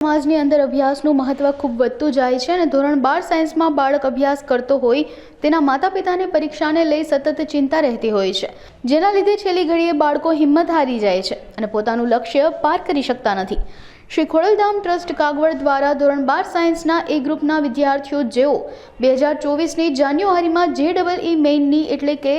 સમાજની અંદર અભ્યાસનું મહત્વ ખૂબ વધતું જાય છે અને ધોરણ બાર સાયન્સમાં બાળક અભ્યાસ કરતો હોય, તેના માતા પિતાને પરીક્ષાને લઈ સતત ચિંતા રહેતી હોય છે. જેના લીધે છેલ્લી ઘડીએ બાળકો હિંમત હારી જાય છે અને પોતાનું લક્ષ્ય પાર કરી શકતા નથી. શ્રી ખોડલધામ ટ્રસ્ટ કાગવડ દ્વારા ધોરણ બાર સાયન્સના એ ગ્રુપના વિદ્યાર્થીઓ જેઓ બે હજાર ચોવીસની જાન્યુઆરીમાં જે ડબલ ઈ મેઇનની એટલે કે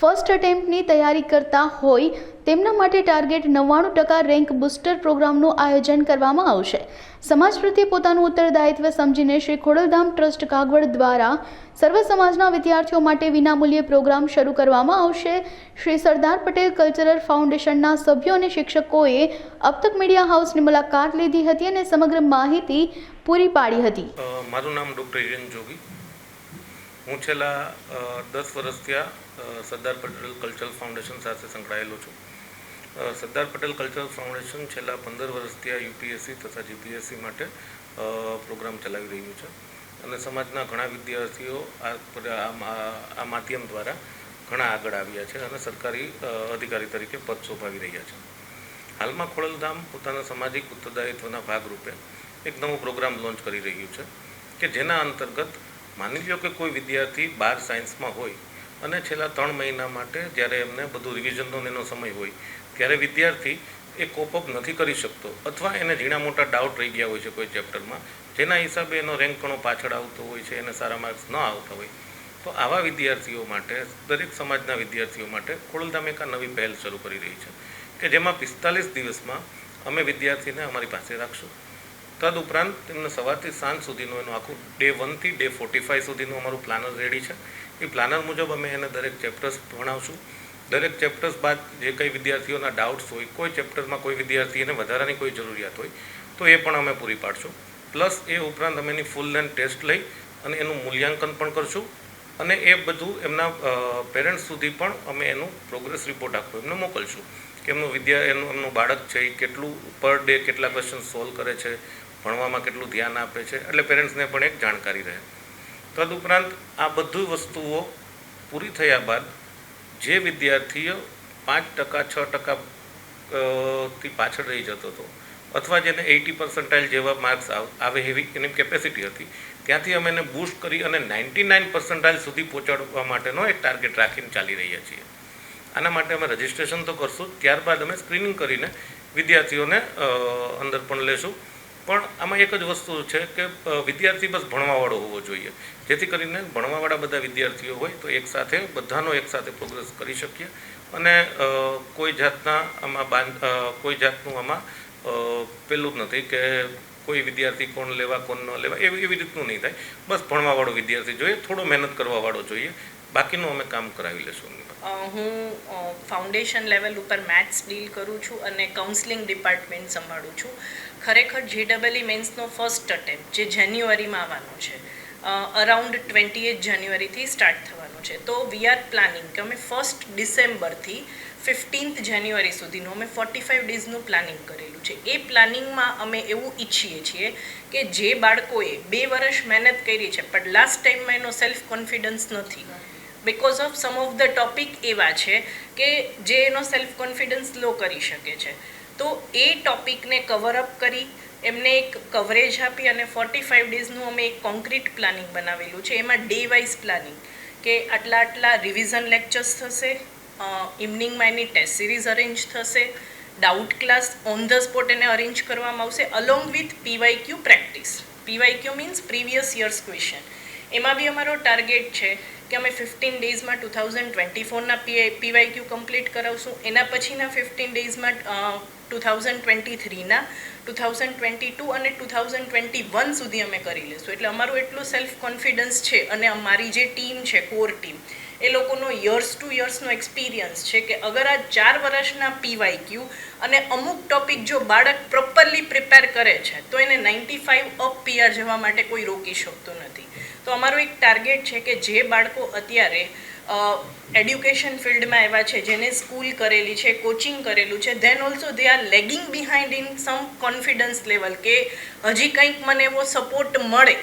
ફર્સ્ટ અટેમ્પ્ટની તૈયારી કરતા હોય તેમના માટે ટાર્ગેટ નવ્વાણું ટકા રેન્ક બુસ્ટર પ્રોગ્રામનું આયોજન કરવામાં આવશે. સમાજ પ્રત્યે પોતાનું ઉત્તરદાયિત્વ સમજીને શ્રી ખોડલધામ ટ્રસ્ટ કાગવડ દ્વારા સર્વ સમાજના વિદ્યાર્થીઓ માટે વિનામૂલ્યે પ્રોગ્રામ શરૂ કરવામાં આવશે. શ્રી સરદાર પટેલ કલ્ચરલ ફાઉન્ડેશનના સભ્યો અને શિક્ષકોએ અબતક મીડિયા હાઉસની મુલાકાત લીધી હતી અને સમગ્ર માહિતી પૂરી પાડી હતી. મારું નામ ડૉક્ટર હિરેન જોગી. હું છેલ્લા દસ વર્ષ ત્યાં સરદાર પટેલ કલ્ચરલ ફાઉન્ડેશન સાથે સંકળાયેલો છું. સરદાર પટેલ કલ્ચરલ ફાઉન્ડેશન છેલ્લા પંદર વર્ષથી આ યુપીએસસી તથા જીપીએસસી માટે પ્રોગ્રામ ચલાવી રહ્યું છે. અને સમાજના ઘણા વિદ્યાર્થીઓ આ માધ્યમ દ્વારા ઘણા આગળ આવ્યા છે અને સરકારી અધિકારી તરીકે પદ શોભાવી રહ્યા છે. હાલમાં ખોડલધામ પોતાના સામાજિક ઉત્તરદાયિત્વના ભાગરૂપે એક નવો પ્રોગ્રામ લોન્ચ કરી રહ્યું છે કે જેના અંતર્ગત માની લો કે કોઈ વિદ્યાર્થી બાર સાયન્સમાં હોય અને છેલ્લા ત્રણ મહિના માટે જ્યારે એમને બધું રિવિઝનનો એનો સમય હોય ત્યારે વિદ્યાર્થી એ કોપઅપ નથી કરી શકતો અથવા એને ઝીણા મોટા ડાઉટ રહી ગયા હોય છે કોઈ ચેપ્ટરમાં જેના હિસાબે એનો રેન્ક ઘણો પાછળ આવતો હોય છે, એને સારા માર્ક્સ ન આવતા હોય. તો આવા વિદ્યાર્થીઓ માટે, દરેક સમાજના વિદ્યાર્થીઓ માટે ખોડલધામ એક નવી પહેલ શરૂ કરી રહી છે કે જેમાં પિસ્તાલીસ દિવસમાં અમે વિદ્યાર્થીને અમારી પાસે રાખશું. તદુપરાંત તેમને સવારથી સાંજ સુધીનું એનું આખું ડે વનથી ડે ફોર્ટી ફાઇવ સુધીનું અમારું પ્લાનર રેડી છે. એ પ્લાનર મુજબ અમે એને દરેક ચેપ્ટર્સ ભણાવશું. દરેક ચેપ્ટર્સ બાદ જે કંઈ વિદ્યાર્થીઓના ડાઉટ્સ હોય, કોઈ ચેપ્ટરમાં કોઈ વિદ્યાર્થીને વધારાની કોઈ જરૂરિયાત હોય, તો એ પણ અમે પૂરી પાડશું. પ્લસ એ ઉપરાંત અમે એની ફૂલ લેન્થ ટેસ્ટ લઈ અને એનું મૂલ્યાંકન પણ કરશું અને એ બધું એમના પેરેન્ટ્સ સુધી પણ અમે એનું પ્રોગ્રેસ રિપોર્ટ આખો એમને મોકલશું કે એમનું વિદ્યા, એનું, એમનું બાળક છે એ કેટલું પર ડે કેટલા ક્વેશ્ચન સોલ્વ કરે છે, ભણવામાં કેટલું ધ્યાન આપે છે, એટલે પેરેન્ટ્સને પણ એક જાણકારી રહે. તદુપરાંત આ બધી વસ્તુઓ પૂરી થયા બાદ જે વિદ્યાર્થીઓ પાંચ ટકા, છ ટકા થી પાછળ રહી જતો હતો અથવા જેને એઇટી પર્સન્ટાઇલ જેવા માર્ક્સ આવે એવી એની કેપેસિટી હતી, ત્યાંથી અમે એને બૂસ્ટ કરી અને નાઇન્ટી નાઇન પર્સન્ટાઇલ સુધી પહોંચાડવા માટેનો એક ટાર્ગેટ રાખીને ચાલી રહ્યા છીએ. આના માટે અમે રજિસ્ટ્રેશન તો કરશું, ત્યારબાદ અમે સ્ક્રીનિંગ કરીને વિદ્યાર્થીઓને અંદર પણ લેશું. પણ આમાં એક જ વસ્તુ છે કે વિદ્યાર્થી બસ ભણવાવાળો હોવો જોઈએ. જેથી કરીને ભણવાવાળા બધા વિદ્યાર્થીઓ હોય તો એકસાથે બધાનો એકસાથે પ્રોગ્રેસ કરી શકીએ. અને કોઈ જાતના આમાં બાંધ કોઈ જાતનું આમાં પેલું જ નથી કે કોઈ વિદ્યાર્થી કોણ લેવા, કોણ ન લેવા, એવી એવી રીતનું નહીં થાય. બસ ભણવાવાળો વિદ્યાર્થી જોઈએ, થોડો મહેનત કરવાવાળો જોઈએ. બાકીનું અમે કામ કરાવી લેશું હું ફાઉન્ડેશન લેવલ ઉપર મેથ્સ ડીલ કરું છું અને કાઉન્સલિંગ ડિપાર્ટમેન્ટ સંભાળું છું. ખરેખર જે ડબલઈ મેન્સનો ફર્સ્ટ અટેમ્પ જે જાન્યુઆરીમાં આવવાનો છે અરાઉન્ડ ટ્વેન્ટી એટ જાન્યુઆરીથી સ્ટાર્ટ થવાનો છે. તો વી આર પ્લાનિંગ કે અમે ફર્સ્ટ ડિસેમ્બરથી ફિફ્ટીન્થ જાન્યુઆરી સુધીનું અમે ફોર્ટી ફાઇવ ડેઝનું પ્લાનિંગ કરેલું છે. એ પ્લાનિંગમાં અમે એવું ઈચ્છીએ છીએ કે જે બાળકોએ બે વર્ષ મહેનત કરી છે, પણ લાસ્ટ ટાઈમમાં એનો સેલ્ફ કોન્ફિડન્સ નથી. Because of some of the topic એવા છે કે જે એનો સેલ્ફ કોન્ફિડન્સ લો કરી શકે છે. તો એ ટોપિકને કવર અપ કરી, એમને એક કવરેજ આપી અને ફોર્ટી ફાઇવ ડેઝનું અમે એક કોન્ક્રીટ પ્લાનિંગ બનાવેલું છે. એમાં ડે વાઇઝ પ્લાનિંગ કે આટલા આટલા રિવિઝન લેક્ચર્સ થશે ઇવનિંગમાં એની ટેસ્ટ સિરીઝ અરેન્જ થશે doubt class on the spot એને અરેન્જ કરવામાં આવશે along with P Y Q practice P Y Q means previous years question એમાં બી અમારો ટાર્ગેટ છે કે અમે ફિફ્ટીન ડેઝમાં ટુ થાઉઝન્ડ ટ્વેન્ટી ફોરના પીવાય ક્યુ કમ્પ્લીટ કરાવશું. એના પછીના ફિફ્ટીન ડેઝમાં ટુ થાઉઝન્ડ ટ્વેન્ટી થ્રીના ટુ થાઉઝન્ડ ટ્વેન્ટી ટુ અને ટુ થાઉઝન્ડ ટ્વેન્ટી વન સુધી અમે કરી લઈશું એટલે અમારું એટલું સેલ્ફ કોન્ફિડન્સ છે અને અમારી જે ટીમ છે કોર ટીમ એ લોકોનો યર્સ ટુ યર્સનો એક્સપિરિયન્સ છે કે અગર આ ચાર વર્ષના પીવાય ક્યુ અને અમુક ટોપિક જો બાળક પ્રોપરલી પ્રિપેર કરે છે, તો એને નાઇન્ટી ફાઇવ અપ પીઆર જવા માટે કોઈ રોકી શકતું નથી. તો અમારો એક ટાર્ગેટ છે કે જે બાળકો અત્યારે એડ્યુકેશન ફિલ્ડમાં એવા છે, જેને સ્કૂલ કરેલી છે કોચિંગ કરેલું છે then also they are lagging behind in some confidence level કે હજી કંઈક મને એવો સપોર્ટ મળે,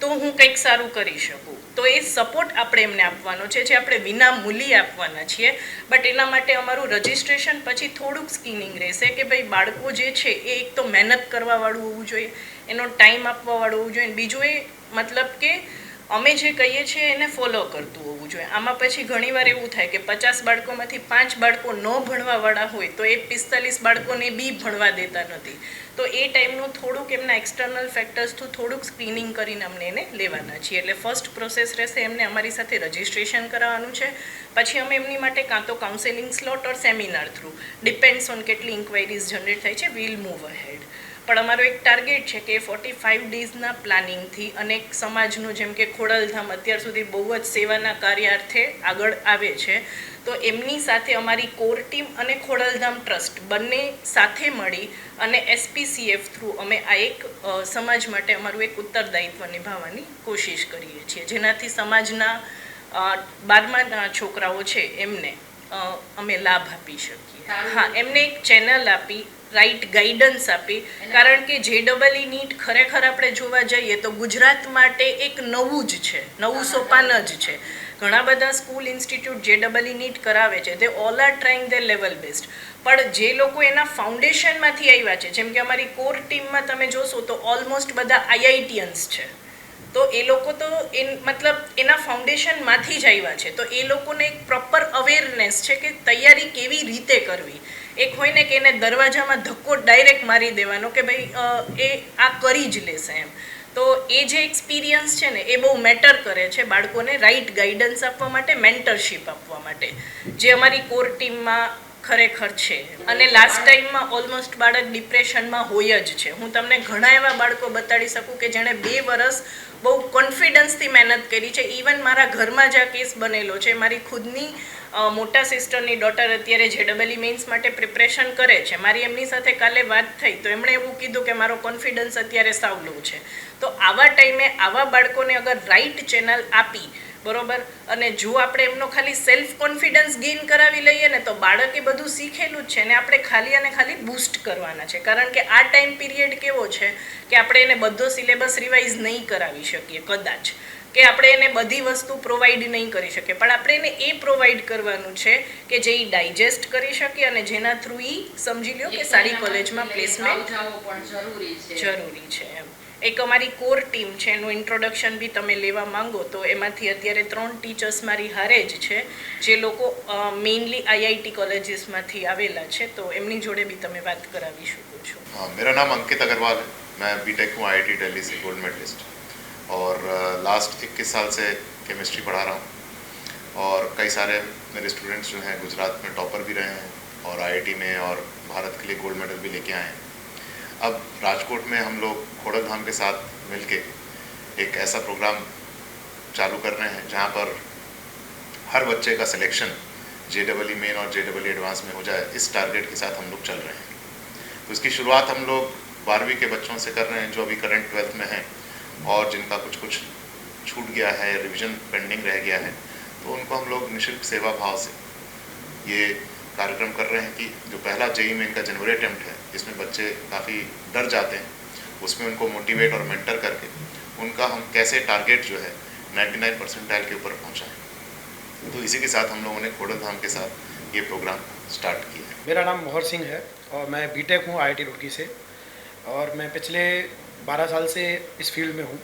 તો હું કંઈક સારું કરી શકું. તો એ સપોર્ટ આપણે એમને આપવાનો છે, જે આપણે વિના મૂલી આપવાના છીએ. બટ એના માટે અમારું રજિસ્ટ્રેશન પછી થોડુંક સ્કીનિંગ રહેશે કે ભાઈ બાળકો જે છે એ એક તો મહેનત કરવાવાળું હોવું જોઈએ, એનો ટાઈમ આપવાવાળું હોવું જોઈએ. બીજું એ મતલબ કે અમે જે કહીએ છીએ એને ફોલો કરતું હોવું જોઈએ. આમાં પછી ઘણીવાર એવું થાય કે પચાસ બાળકોમાંથી પાંચ બાળકો ન ભણવાવાળા હોય તો એ પિસ્તાલીસ બાળકોને બી ભણવા દેતા નથી. તો એ ટાઈમનું થોડુંક એમના એક્સટર્નલ ફેક્ટર્સથી થોડુંક સ્ક્રીનિંગ કરીને અમને એને લેવાના છીએ. એટલે ફર્સ્ટ પ્રોસેસ રહેશે એમને અમારી સાથે રજિસ્ટ્રેશન કરાવવાનું છે. પછી અમે એમની માટે કાં તો counselling slot or seminar through depends on કેટલી ઇન્ક્વાયરીઝ જનરેટ થાય છે. વીલ મૂવ અહેડ પણ અમારો એક ટાર્ગેટ છે કે ફોર્ટી ફાઇવ ડેઝના પ્લાનિંગથી અનેક સમાજનું જેમ કે ખોડલધામ અત્યાર સુધી બહુ જ સેવાના કાર્યાર્થે આગળ આવે છે. તો એમની સાથે અમારી કોર ટીમ અને ખોડલધામ ટ્રસ્ટ બંને સાથે મળી અને એસપીસીએફ થ્રુ અમે આ એક સમાજ માટે અમારું એક ઉત્તરદાયિત્વ નિભાવવાની કોશિશ કરીએ છીએ. જેનાથી સમાજના બારમાના છોકરાઓ છે એમને અમે લાભ આપી શકીએ. હા એમને એક ચેનલ આપી રાઈટ ગાઈડન્સ આપી. કારણ કે જે ડબલ ઈ નીટ ખરેખર આપણે જોવા જઈએ તો ગુજરાત માટે એક નવું જ છે નવું સોપાન જ છે. ઘણા બધા school institute J double E NEET કરાવે છે તે all are trying the level best પણ જે લોકો એના ફાઉન્ડેશનમાંથી આવ્યા છે જેમ કે અમારી કોર ટીમમાં તમે જોશો તો ઓલમોસ્ટ બધા આઈઆઈટીયન્સ છે. તો એ લોકો તો એ મતલબ એના ફાઉન્ડેશનમાંથી જ આવ્યા છે. તો એ લોકોને એક પ્રોપર અવેરનેસ છે કે તૈયારી કેવી રીતે કરવી. એક હોય કે એને દરવાજામાં ધક્કો ડાયરેક્ટ મારી દેવાનો કે ભાઈ એ આ કરી જ લેશે એમ. તો એ જે એક્સપિરિયન્સ છે ને, એ બહુ મેટર કરે છે બાળકોને રાઈટ ગાઈડન્સ આપવા માટે મેન્ટરશીપ આપવા માટે. જે અમારી કોર ટીમમાં ખરેખર છે. અને લાસ્ટ ટાઈમમાં ઓલમોસ્ટ બાળક ડિપ્રેશનમાં હોય જ છે. હું તમને ઘણા એવા બાળકો બતાડી શકું કે જેણે બે વર્ષ બહુ કોન્ફિડન્સથી મહેનત કરી છે. ઇવન મારા ઘરમાં જ આ કેસ બનેલો છે. મારી ખુદની મોટા સિસ્ટરની ડોટર અત્યારે જે ડબલ મેન્સ માટે પ્રિપરેશન કરે છે. મારી એમની સાથે કાલે વાત થઈ, તો એમણે એવું કીધું કે મારો કોન્ફિડન્સ અત્યારે સાવ લો છે. તો આવા ટાઈમે આવા બાળકોને અગર રાઈટ ચેનલ આપી બરોબર? અને જો આપણે એમનો ખાલી સેલ્ફ કોન્ફિડન્સ ગેઇન કરાવી લઈએ ને તો બાળકે બધું શીખેલું જ છે ને આપણે ખાલી અને ખાલી બૂસ્ટ કરવાના છે. કારણ કે આ ટાઈમ પીરિયડ કેવો છે કે આપણે એને બધો સિલેબસ રિવાઇઝ નહીં કરાવી શકીએ કદાચ. કે આપણે એને બધી વસ્તુ પ્રોવાઈડ નહીં કરી શકીએ. પણ આપણે એને એ પ્રોવાઈડ કરવાનું છે કે જે એ ડાયજેસ્ટ કરી શકે અને જેના થ્રુ એ સમજી લ્યો કે સારી કોલેજમાં પ્લેસમેન્ટ જરૂરી છે. જરૂરી છે એમ. એક અમારી કોર ટીમ છે એનું ઇન્ટ્રોડક્શન બી તમે લેવા માંગો તો એમાંથી અત્યારે ત્રણ ટીચર્સ મારી હારે જ છે જે લોકો મેઇનલી આઈઆઈટી કોલેજીસમાંથી આવેલા છે તો એમની જોડે બી તમે વાત કરાવી શકો છો हाँ, मेरा नाम अंकित अग्रवाल है मैं बीटेक हूँ आईआईटी दिल्ली से गोल्ड मेडलिस्ट और लास्ट 21 साल से केमिस्ट्री पढ़ा रहा हूँ और कई सारे मेरे स्टूडेंट्स जो हैं गुजरात में टॉपर भी रहे हैं और आईआईटी में और भारत के लिए गोल्ड मेडल भी लेके आए हैं अब राजकोट में हम लोग खोड़ल धाम के साथ मिलके एक ऐसा प्रोग्राम चालू कर रहे हैं, जहाँ पर हर बच्चे का selection J double E main और जे डबल ई एडवांस में हो जाए, इस टारगेट के साथ हम लोग चल रहे हैं। तो इसकी शुरुआत हम लोग बारहवीं के बच्चों से कर रहे हैं, जो अभी करंट ट्वेल्थ में हैं और जिनका कुछ कुछ छूट गया है रिवीजन पेंडिंग रह गया है तो उनको हम लोग निःशुल्क सेवा भाव से ये कार्यक्रम कर रहे हैं कि जो पहला जेई में इनका जनवरी अटैम्प्ट है इसमें बच्चे काफ़ी डर जाते हैं, उसमें उनको मोटिवेट और मेंटर करके उनका हम कैसे टारगेट जो है 99 परसेंटाइल के ऊपर पहुंचाएँ। तो इसी के साथ हम लोगों ने खोडल धाम के साथ ये प्रोग्राम स्टार्ट किया है। मेरा नाम मोहर सिंह है और मैं बीटेक हूँ आईआईटी रुड़की से और मैं पिछले 12 साल से इस फ़ील्ड में हूँ।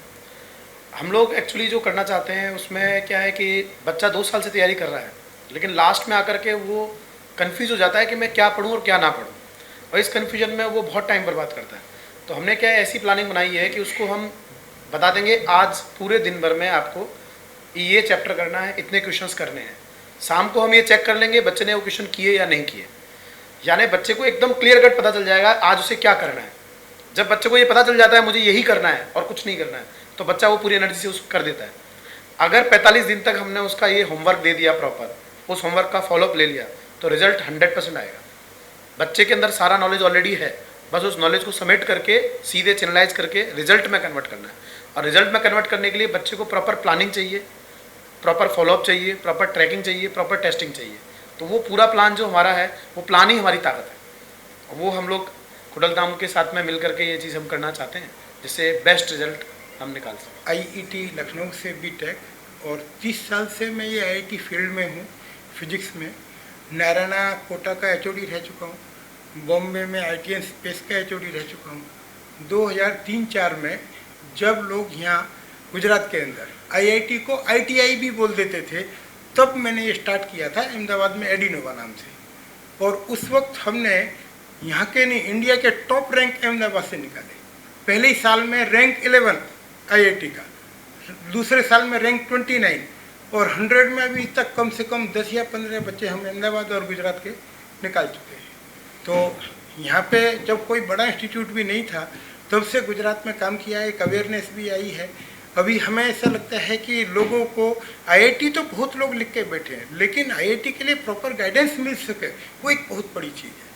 हम लोग एक्चुअली जो करना चाहते हैं, उसमें क्या है कि बच्चा दो साल से तैयारी कर रहा है, लेकिन लास्ट में आकर के वो कंफ्यूज हो जाता है कि मैं क्या पढ़ूँ और क्या ना पढ़ूँ। और इस कन्फ्यूज़न में वो बहुत टाइम बर्बाद करता है। तो हमने क्या ऐसी प्लानिंग बनाई है कि उसको हम बता देंगे, आज पूरे दिन भर में आपको ये चैप्टर करना है, इतने क्वेश्चंस करने हैं। शाम को हम ये चेक कर लेंगे, बच्चे ने वो क्वेश्चन किए या नहीं किए। यानी बच्चे को एकदम क्लियर कट पता चल जाएगा, आज उसे क्या करना है। जब बच्चे को ये पता चल जाता है, मुझे यही करना है और कुछ नहीं करना है तो बच्चा वो पूरी एनर्जी से उसको कर देता है। अगर 45 दिन तक हमने उसका ये होमवर्क दे दिया प्रॉपर उस होमवर्क का फॉलोअप ले लिया तो रिज़ल्ट 100 परसेंट आएगा। बच्चे के अंदर सारा नॉलेज ऑलरेडी है, बस उस नॉलेज को समेट करके, सीधे चैनलाइज करके रिज़ल्ट में कन्वर्ट करना है। और रिज़ल्ट में कन्वर्ट करने के लिए बच्चे को प्रॉपर प्लानिंग चाहिए प्रॉपर फॉलोअप चाहिए प्रॉपर ट्रैकिंग चाहिए प्रॉपर टेस्टिंग चाहिए। तो वो पूरा प्लान जो हमारा है, वो प्लान ही हमारी ताकत है। वो हम लोग खुडलधाम के साथ में मिल करके ये चीज़ हम करना चाहते हैं, जिससे बेस्ट रिज़ल्ट हम निकाल सकें। आईईटी लखनऊ से बीटेक और 30 साल से मैं ये आईआईटी फ़ील्ड में हूँ फिजिक्स में। नारायणा कोटा का एचओडी रह चुका हूँ। बॉम्बे में आई स्पेस का एचओडी रह चुका हूँ। 2003-4 में जब लोग यहाँ गुजरात के अंदर आईआईटी को आईटीआई भी बोल देते थे, तब मैंने ये स्टार्ट किया था अहमदाबाद में एडिनोवा नाम से। और उस वक्त हमने यहाँ के नहीं इंडिया के टॉप रैंक अहमदाबाद से निकाले। पहले साल में रैंक 11 आईआईटी का, दूसरे साल में रैंक 29 और 100 में अभी तक कम से कम 10 या 15 बच्चे हम अहमदाबाद और गुजरात के निकाल चुके हैं। तो यहाँ पे जब कोई बड़ा इंस्टीट्यूट भी नहीं था, तब से गुजरात में काम किया, एक अवेयरनेस भी आई है। अभी हमें ऐसा लगता है कि लोगों को आईआईटी तो बहुत लोग लिख के बैठे हैं, लेकिन आईआईटी के लिए प्रॉपर गाइडेंस मिल सके, वो एक बहुत बड़ी चीज़ है।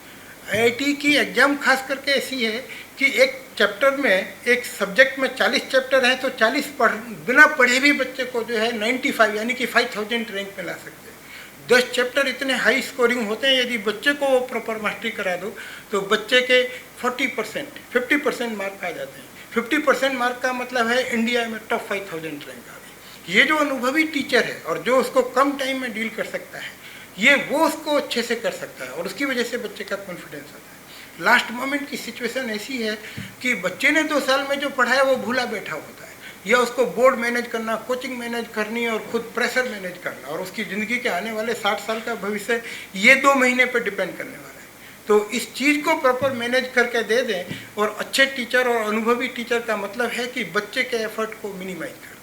आईआईटी की एग्ज़ाम खास करके ऐसी है कि एक चैप्टर में, एक सब्जेक्ट में 40 चैप्टर है तो 40 पढ़, बिना पढ़े भी बच्चे को जो है 95 यानी कि 5000 रैंक में ला सकते हैं। दस चैप्टर इतने हाई स्कोरिंग होते हैं, यदि बच्चे को वो प्रॉपर मास्टरी करा दो तो बच्चे के 40 परसेंट फिफ्टी परसेंट मार्क आ जाते हैं। 50 परसेंट मार्क का मतलब है इंडिया में टॉप 5000 रैंक आ गई। ये जो अनुभवी टीचर है, और जो उसको कम टाइम में डील कर सकता है ये वो उसको अच्छे से कर सकता है और उसकी वजह से बच्चे का कॉन्फिडेंस आता है। लास्ट मोमेंट की सिचुएशन ऐसी है कि बच्चे ने दो साल में जो पढ़ा है वो भूला बैठा होता है। या उसको बोर्ड मैनेज करना कोचिंग मैनेज करनी और खुद प्रेशर मैनेज करना और उसकी ज़िंदगी के आने वाले साठ साल का भविष्य ये दो महीने पर डिपेंड करने वाला है। तो इस चीज़ को प्रॉपर मैनेज करके दे दें और अच्छे टीचर और अनुभवी टीचर का मतलब है कि बच्चे के एफर्ट को मिनिमाइज कर।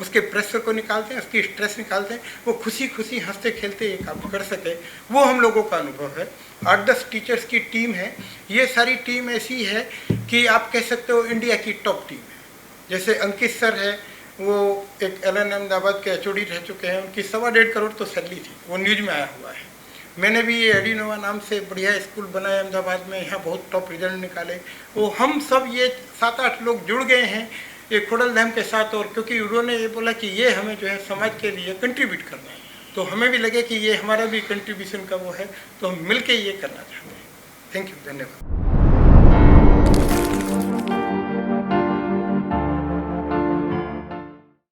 उसके प्रेशर को निकालते हैं, उसकी स्ट्रेस निकालते हैं, वो खुशी खुशी हँसते, खेलते ये काम कर सके, वो हम लोगों का अनुभव है। आठ दस टीचर्स की टीम है। ये सारी टीम ऐसी है कि आप कह सकते हो इंडिया की टॉप टीम है। जैसे अंकित सर है, वो एक एल एन अहमदाबाद के एचओडी रह चुके हैं, उनकी सवा डेढ़ करोड़ तो सैलरी थी, वो न्यूज़ में आया हुआ है। मैंने भी ये एडिनोवा नाम से बढ़िया स्कूल बनाया अहमदाबाद में, यहाँ बहुत टॉप रिज़ल्ट निकाले। वो हम सब ये सात आठ लोग जुड़ गए हैं ये खोडल धाम के साथ और क्योंकि उन्होंने ये बोला कि ये हमें जो है समाज के लिए कंट्रीब्यूट करना है। तो हमें भी लगे कि ये हमारा भी कंट्रीब्यूशन का वो है तो हम मिल ये करना चाहते हैं। थैंक यू धन्यवाद।